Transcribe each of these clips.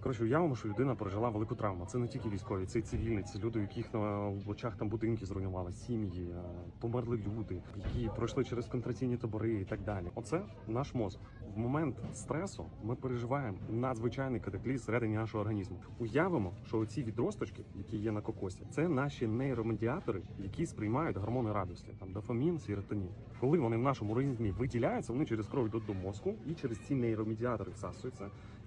Коротше, уявимо, що людина пережила велику травму. Це не тільки військові, це й цивільні, це люди, яких на очах там будинки зруйнували, сім'ї, е, померли люди, які пройшли через контраційні табори і так далі. Оце наш мозок. В момент стресу ми переживаємо надзвичайний катаклізм всередині нашого організму. Уявимо, що оці відросточки, які є на кокосі, це наші нейромедіатори, які сприймають гормони радості, там дофамін, серотонін. Коли вони в нашому організмі виділяються, вони через кров йдуть до мозку і через ці нейромедіатори всасуються.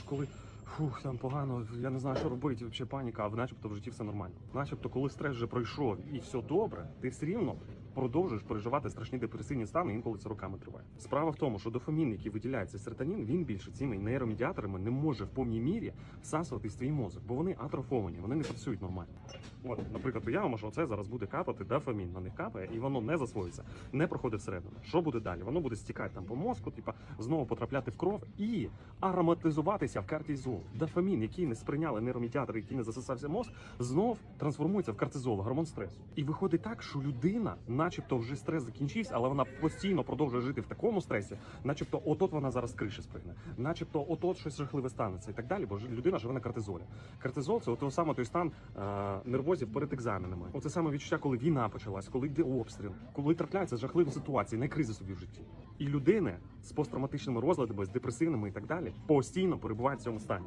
коли фух, там погано, я не знаю, що робити, взагалі паніка, а начебто в житті все нормально. Начебто, коли стрес вже пройшов і все добре, ти все рівно продовжуєш переживати страшні депресивні стани, інколи це роками триває. Справа в тому, що дофамін, який виділяється серотонін, він більше цими нейромедіаторами не може в повній мірі всасуватись в твій мозок, бо вони атрофовані, вони не працюють нормально. От, наприклад, уявимо, що це зараз буде капати дофамін, на них капає, і воно не засвоюється, не проходить всередину. Що буде далі? Воно буде стікати там по мозку, типа знову потрапляти в кров і ароматизуватися в кортизол. Дофамін, який не сприйняли нейромедіатори, який не засосався мозк, знов трансформується в кортизол, гормон стресу. І виходить так, що людина, начебто, вже стрес закінчився, але вона постійно продовжує жити в такому стресі, начебто, отот вона зараз криші спригне, начебто, отот щось жахливе станеться і так далі. Бо людина живе на кортизолі. Кортизол це от саме той стан е, нервозів перед екзаменами. Оце саме відчуття, коли війна почалась, коли йде обстріл, коли трапляються жахливі ситуації, кризи собі в житті. І людини з посттравматичними розладами, з депресивними і так далі, постійно перебувають в цьому стані.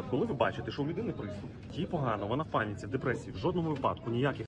коли ви бачите, що у людини приступ, їй погано, вона в паніці, в депресії, в жодному випадку ніяких.